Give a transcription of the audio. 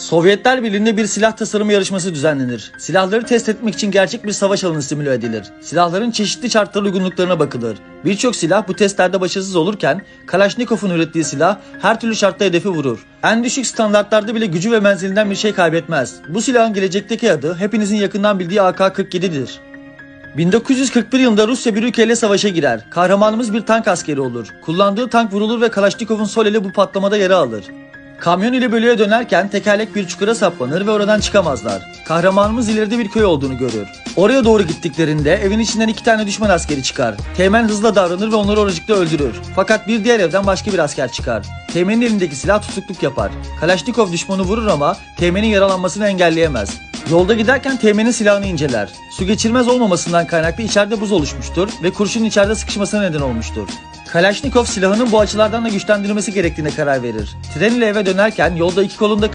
Sovyetler Birliği'nde bir silah tasarımı yarışması düzenlenir. Silahları test etmek için gerçek bir savaş alanı simüle edilir. Silahların çeşitli şartlara uygunluklarına bakılır. Birçok silah bu testlerde başarısız olurken Kalashnikov'un ürettiği silah her türlü şartta hedefi vurur. En düşük standartlarda bile gücü ve menzilinden bir şey kaybetmez. Bu silahın gelecekteki adı hepinizin yakından bildiği AK-47'dir. 1941 yılında Rusya bir ülkeyle savaşa girer. Kahramanımız bir tank askeri olur. Kullandığı tank vurulur ve Kalashnikov'un sol eli bu patlamada yara alır. Kamyon ile bölüye dönerken tekerlek bir çukura saplanır ve oradan çıkamazlar. Kahramanımız ileride bir köy olduğunu görür. Oraya doğru gittiklerinde evin içinden iki tane düşman askeri çıkar. Teğmen hızla davranır ve onları oracıkta öldürür. Fakat bir diğer evden başka bir asker çıkar. Teğmenin elindeki silah tutukluk yapar. Kalashnikov düşmanı vurur ama Teğmenin yaralanmasını engelleyemez. Yolda giderken Teğmen'in silahını inceler. Su geçirmez olmamasından kaynaklı içeride buz oluşmuştur ve kurşunun içeride sıkışmasına neden olmuştur. Kalashnikov silahının bu açılardan da güçlendirilmesi gerektiğine karar verir. Tren ile eve dönerken yolda iki kolunda